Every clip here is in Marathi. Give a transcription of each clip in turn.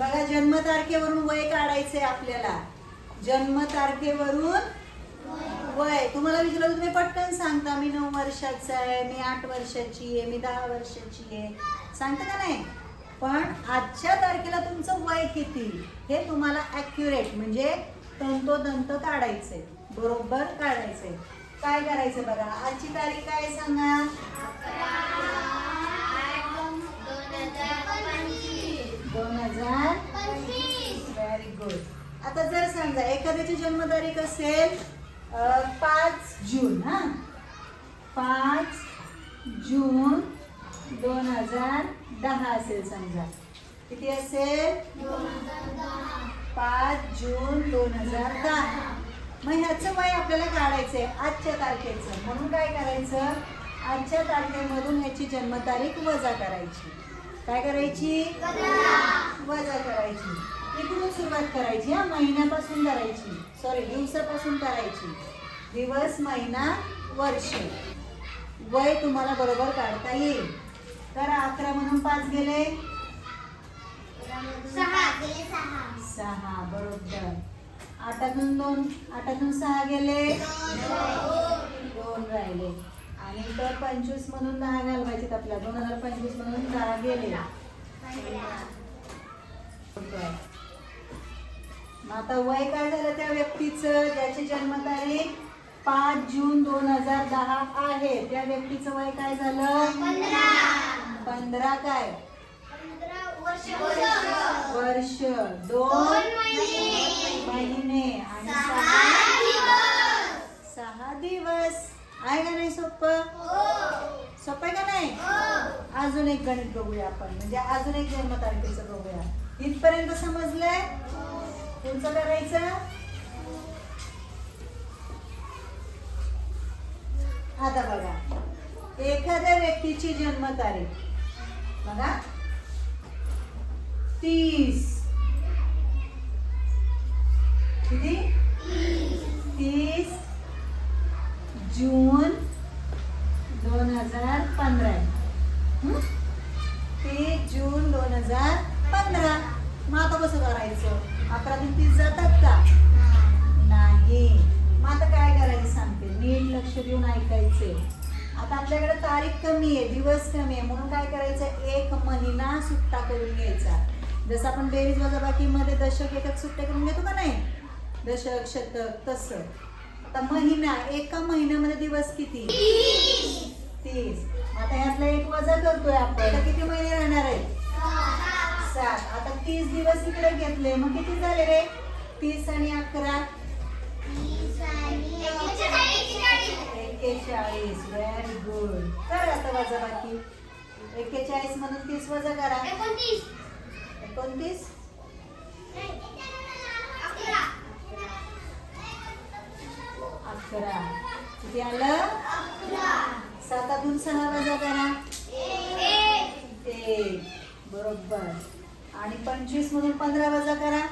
बघा जन्मतारखेवरून वय काढायचंय आपल्याला. जन्मतारखेवरून वय. तुम्हाला विचारलं तुम्ही पटकन सांगता मी नऊ वर्षाचा आहे मी आठ वर्षाची आहे मी दहा वर्षाची आहे. सांगता का नाही? पण आजच्या तारखेला तुमचं वय किती? हे तुम्हाला ॲक्युरेट म्हणजे तंतोतंत काढायचंय. बरोबर काढायचंय. काय करायचं बघा? आजची तारीख काय सांगा दोन हजार व्हेरी गुड आता जर एखाद्याची जन्मतारीख असेल पाच जून हा? पाच जून दोन हजार दहा असेल समजा. किती असेल? पाच जून दोन हजार दहा. मग ह्याचं वय आपल्याला काढायचंय आजच्या तारखेचं. म्हणून काय करायचं? आजच्या तारखेमधून ह्याची जन्मतारीख वजा करायची. काय करायची? वजा करायची. इकडून सुरुवात करायची हा महिन्यापासून करायची. सॉरी दिवसापासून करायची. दिवस महिना वर्ष. वय तुम्हाला बरोबर काढता येईल. तर अकरा म्हणून पाच गेले? सहा बरोबर. आठातून दोन आठातून सहा गेले? दोन राहिले. आणि तर पंचवीस म्हणून दहा घालवायचे आपल्या. दोन हजार पंचवीस म्हणून दहा गेले बरोबर. मग आता वय काय झालं त्या व्यक्तीचं? ज्याची जन्मतारीख पाच जून दोन हजार दहा आहे. त्या व्यक्तीचं वय काय झालं? पंधरा. काय? वर्ष. दोन महिने. आणि सहा सहा दिवस. आहे का नाही सोपं सोपं आहे का नाही? अजून एक गणित बघूया आपण. म्हणजे अजून एक जन्मतारखेचं बघूया. इथपर्यंत समजलंय? कोणचं करायचं? आता बघा. एखाद्या व्यक्तीची जन्मतारीख. बघा. तीस. किती? लक्ष देऊन ऐकायचे. आता आपल्याकडे तारीख कमी आहे दिवस कमी आहे म्हणून काय करायचं? एक महिना सुट्टा करून घ्यायचा. जसं आपण बेरीज वजाबाकी मध्ये दशक एकक सुट्टे करून घेतो का नाही? दशक शतक तसं. आता महिना एका महिन्यामध्ये दिवस किती? तीस. आता यातला एक वजा करतोय आपण. आता किती महिने राहणार आहेत सात. आता तीस दिवस इकडे घेतले. मग किती झाले रे? तीस आणि अकरा. एक्केचाळीस व्हेरी गुड कर आता वजा बाकी एक्केचाळीस मधून तीस वजा करा. एकोणतीस. अकरा. किती आलं? सातातून सहा वजा करा. एक. बरोबर. आणि पंचवीस मधून पंधरा वजा करा.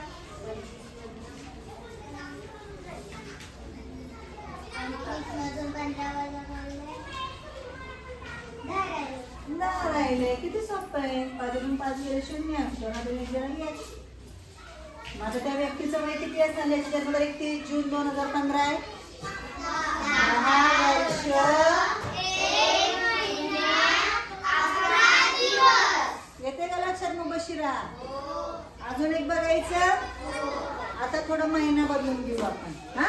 दहा राहिले किती सोपं आहे? पाचून पाच गेले शून्य दोन दोन एक जण एक माझं त्या व्यक्तीचं वय किती असणार याची जन्मतारीख तीस जून दोन हजार पंधरा आहे. दहा वर्ष. येते का लक्षात मग बशिरा अजून एक बघायचं? आता थोडं महिना बदलून घेऊ आपण. हा?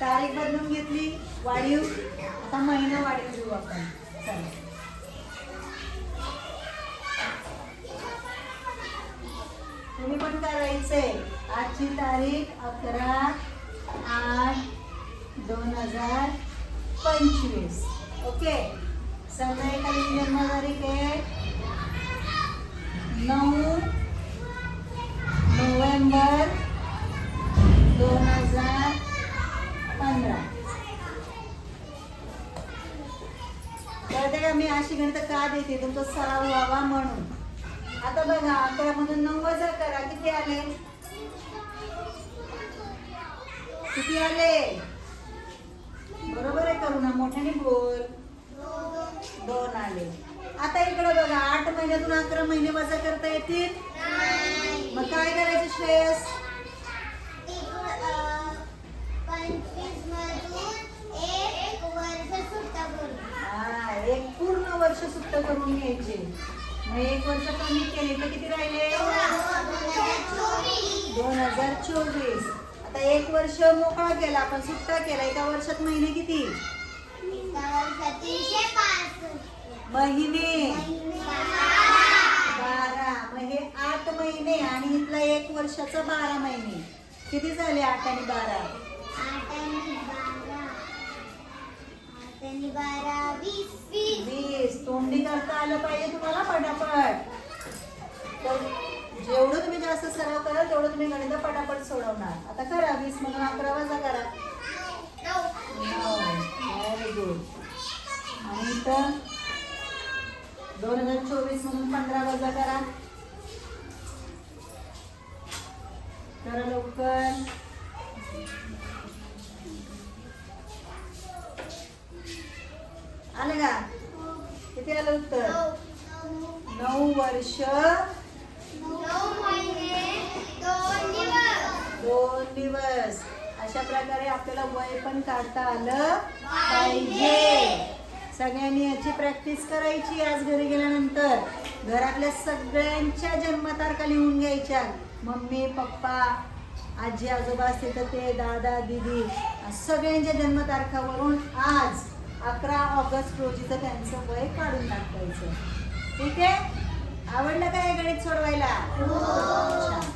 तारीख बदलून घेतली वाढीव. आता महिना वाढीव घेऊ आपण. चला. तुम्ही पण करायचंय आजची तारीख अकरा आठ दोन हजार पंचवीस. ओके? समजा एखादी जन्मतारीख आहे नऊ नोव्हेंबर दोन हजार पंधरा मी अशी गणित का देते? तुमचा सराव व्हावा म्हणून. आता बघा अकरा मधून नऊ वजा करा. किती आले? किती आले? बरोबर आहे करू ना मोठ्याने बोल. दोन आले. आता इकडे बघा आठ महिन्यातून अकरा महिने वजा करता येतील? मग काय श्रेयस? पंचवीस मधून एक वर्ष पूर्ण वर्ष सुट्ट करून घ्यायचे. मग एक वर्ष कमी केले तर किती राहिले? दोन हजार चोवीस. आता एक वर्ष मोकळा केला आपण सुट्टा केला. एका वर्षात महिने किती? महिने. बारा. म्हणजे आठ महिने आणि इथला एक वर्षाचं बारा महिने. किती झाले आठ आणि बारा. त्यांनी बारा वीस वीस. वीस. तोंडी करता आलं पाहिजे तुम्हाला पटापट. तर जेवढं तुम्ही जास्त सराव कराल तेवढं तुम्ही गणित पटापट सोडवणार. आता करा वीस मधून अकरा वाजा करा. व्हेरी गुड आणि इथं दोन हजार चोवीस मधून पंधरा वाजा करा. करा लवकर. आलं का? किती आलं उत्तर? नऊ वर्ष. दोन दिवस. अशा प्रकारे आपल्याला वय पण काढता आलं पाहिजे. सगळ्यांनी याची प्रॅक्टिस करायची आज घरी गेल्यानंतर. घरातल्या सगळ्यांच्या जन्मतारखा लिहून घ्यायच्या. मम्मी पप्पा आजी आजोबा असते तर ते दादा दिदी सगळ्यांच्या जन्मतारखावरून आज अकरा ऑगस्ट रोजीचं त्यांचं वय काढून टाकायचं. ठीक आहे? आवडलं काय गणित सोडवायला? छान.